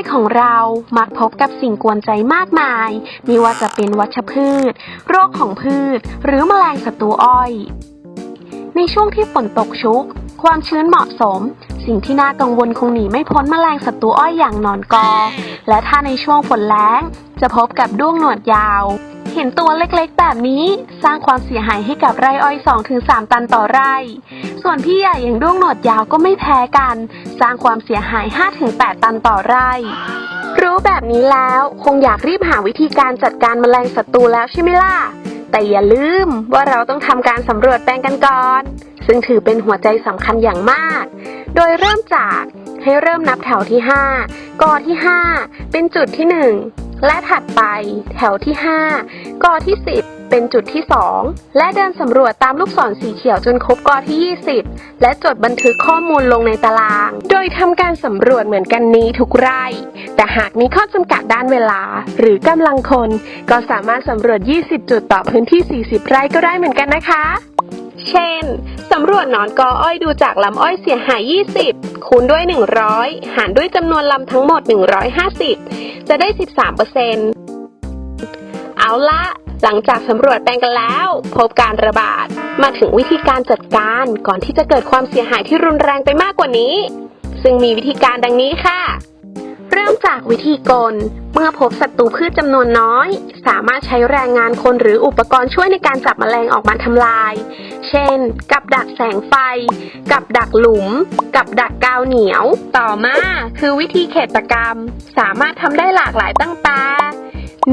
ยของเรามักพบกับสิ่งกวนใจมากมาย ไม่ว่าจะเป็นวัชพืช โรคของพืช หรือแมลงศัตรูอ้อย ในช่วงที่ฝนตกชุก ความชื้นเหมาะสม สิ่งที่น่ากังวลคงหนีไม่พ้นแมลงศัตรูอ้อยอย่างนอนกอ และถ้าในช่วงฝนแล้ง จะพบกับด้วงหนวดยาว เห็นตัวเล็กๆ แบบนี้สร้างความเสียหายให้กับไร่อ้อย 2-3 ตันต่อไร่ ส่วนพี่ใหญ่อย่างด้วงหนวดยาวก็ไม่แพ้กัน สร้างความเสียหาย 5-8 ตันต่อไร่ รู้แบบนี้แล้วคงอยากรีบหาวิธีการจัดการแมลงศัตรูแล้วใช่ไหมล่ะ แต่อย่าลืมว่าเราต้องทำการสำรวจแปลงกันก่อน ซึ่งถือเป็นหัวใจสำคัญอย่างมาก โดยเริ่มจากให้เริ่มนับแถวที่ 5กอที่ 5 เป็นจุดที่ 1 และถัดไปแถวที่ 5 กอที่ 10 เป็นจุดที่ 2 และเดินสำรวจตามลูกศรสีเขียวจนครบกอที่ 20 และจดบันทึกข้อมูลลงในตาราง โดยทำการสำรวจเหมือนกันนี้ทุกไร่ แต่หากมีข้อจำกัดด้านเวลา หรือกำลังคน ก็สามารถสำรวจ 20 จุดต่อพื้นที่ 40 ไร่ก็ได้เหมือนกันนะคะ เช่น สำรวจหนอนกออ้อยดูจากลำอ้อยเสียหาย 20 คูณด้วย 100 หารด้วยจำนวนลำทั้งหมด 150 จะได้ 13%เอาละหลังจากสำรวจแปลงกันแล้ว พบการระบาด มาถึงวิธีการจัดการก่อนที่จะเกิดความเสียหายที่รุนแรงไปมากกว่านี้ ซึ่งมีวิธีการดังนี้ค่ะ เริ่มจากวิธีกล เมื่อพบศัตรูพืชจำนวนน้อย สามารถใช้แรงงานคนหรืออุปกรณ์ช่วยในการจับแมลงออกมาทำลาย เช่น กับดักแสงไฟ กับดักหลุม กับดักกาวเหนียว ต่อมาคือวิธีเขตกรรม สามารถทำได้หลากหลายตั้งแต่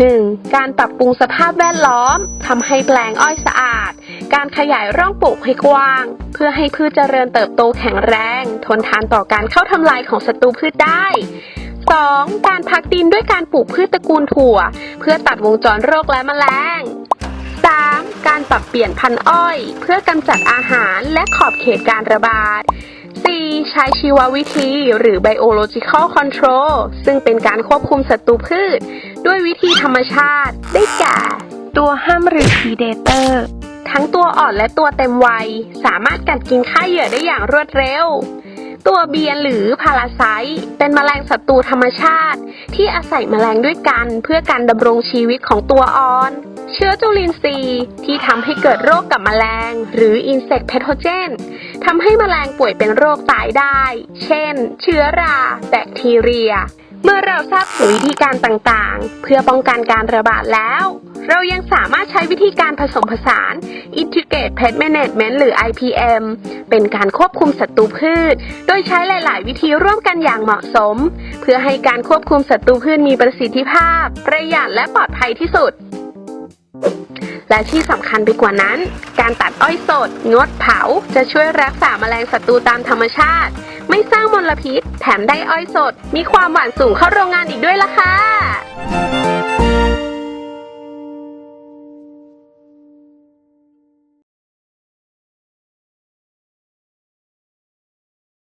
1. การปรับปรุงสภาพแวดล้อมทำให้แปลงอ้อยสะอาด การขยายร่องปลูกให้กว้าง เพื่อให้พืชเจริญเติบโตแข็งแรง ทนทานต่อการเข้าทำลายของศัตรูพืชได้ 2. การพักดินด้วยการปลูกพืชตระกูลถั่ว เพื่อตัดวงจรโรคและแมลง 3. การปรับเปลี่ยนพันธุ์อ้อย เพื่อกำจัดอาหารและขอบเขตการระบาด 4. ใช้ชีววิธีหรือ biological control ซึ่งเป็นการควบคุมศัตรูพืช ด้วยวิธีธรรมชาติ ได้แก่ ตัวห้ามหรือ predator ทั้งตัวอ่อนและตัวเต็มวัย สามารถกัดกินฆ่าเหยื่อได้อย่างรวดเร็ว ตัวเบียนหรือพาราไซต์เป็นแมลงศัตรูธรรมชาติ ที่อาศัยแมลงด้วยกันเพื่อการดำรงชีวิตของตัวอ่อน เชื้อจุลินทรีย์ที่ทำให้เกิดโรคกับแมลง หรือ insect pathogen ทำให้แมลงป่วยเป็นโรคตายได้ เช่น เชื้อรา แบคทีเรีย เมื่อเราทราบถึงวิธีการต่างๆ เพื่อป้องกันการระบาดแล้ว เรายังสามารถใช้วิธีการผสมผสาน Integrated Pest Management หรือ IPM เป็นการควบคุมศัตรูพืช โดยใช้หลาย ๆ วิธีร่วมกันอย่างเหมาะสม เพื่อให้การควบคุมศัตรูพืชมีประสิทธิภาพ ประหยัดและปลอดภัยที่สุด และที่สำคัญไปกว่านั้น การตัดอ้อยสด งดเผา จะช่วยรักษาแมลงศัตรูตามธรรมชาติ ไม่สร้างมลพิษ แถมได้อ้อยสด มีความหวานสูงเข้าโรงงานอีกด้วยล่ะค่ะ